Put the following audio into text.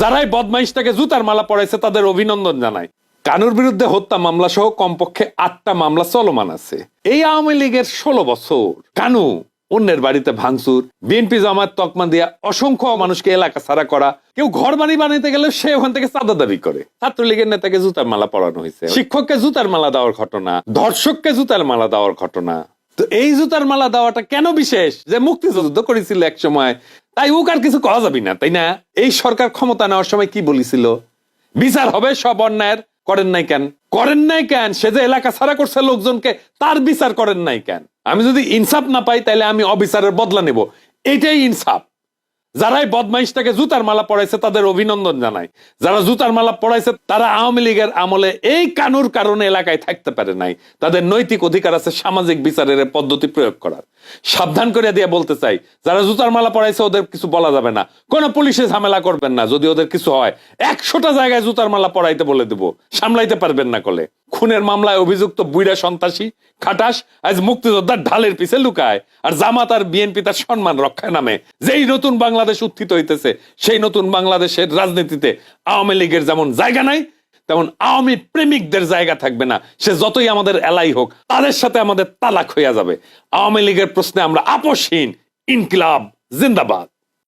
যারাই বদমাইশটাকে জুতার মালা পড়াইছে তাদের অভিনন্দন জানাই। কানুর বিরুদ্ধে হত্যা মামলা সহ কমপক্ষে আটটা মামলা চলমান আছে। এই আওয়ামী লীগের ষোলো বছর। কানু, অন্যের বাড়িতে ভাঙচুর, বিএনপি জামাত তকমা দিয়া অসংখ্য মানুষকে এলাকা ছাড়া করা, কেউ ঘর বাড়ি বানাইতে গেলে সে ওখান থেকে চাঁদা দাবি করে। ছাত্রলীগের নেতাকে জুতার মালা পরানো হয়েছে। শিক্ষককে জুতার মালা দেওয়ার ঘটনা, ধর্ষককে জুতার মালা দেওয়ার ঘটনা। তো এই জুতার মালা দেওয়াটা কেন বিশেষ? যে মুক্তিযুদ্ধ করেছিল এক সময় তাই উক আর কিছু করা যাবে না, তাই না? এই সরকার ক্ষমতা নেওয়ার সময় কি বলেছিল? বিচার হবে, সব অন্যায়ের, করেন নাই কেন? করেন নাই কেন? সে যে এলাকা ছাড়া করছে লোকজনকে, তার বিচার করেন নাই কেন? আমি যদি ইনসাফ না পাই তাহলে আমি অবিচারের বদলা নেব। এটাই ইনসাফ। যারাই বদমাইশটাকে জুতার মালা পড়াইছে তাদের অভিনন্দন জানাই। যারা জুতার মালা পড়াইছে তারা আওয়ামী লীগের আমলে এই কানুর কারণে এলাকায় থাকতে পারে নাই। তাদের নৈতিক অধিকার আছে, সামাজিক বিচারের পদ্ধতি প্রয়োগ করার। সাবধান করে দিয়ে বলতে চাই, যারা জুতার মালা পড়াইছে ওদের কিছু বলা যাবে না। কোনো পুলিশে ঝামেলা করবেন না, যদি ওদের কিছু হয়। একশোটা জায়গায় জুতার মালা পড়াইতে বলে দেবো, সামলাইতে পারবেন না কলে। খুনের মামলায় অভিযুক্ত বুইরা সন্ত্রাসী খাটাস আজ মুক্তিযোদ্ধার ঢালের পিছে লুকায় আর জামাত আর বিএনপি তার সম্মান রক্ষায় নামে। যেই নতুন বাংলাদেশ উত্থিত হইতেছে, সেই নতুন বাংলাদেশের রাজনীতিতে আওয়ামী লীগের যেমন জায়গা নাই, তেমন আওয়ামী প্রেমিকদের জায়গা থাকবে না। সে যতই আমাদের এলাই হোক, তাদের সাথে আমাদের তালাক হইয়া যাবে। আওয়ামী লীগের প্রশ্নে আমরা আপোষহীন ইনকিলাব, জিন্দাবাদ।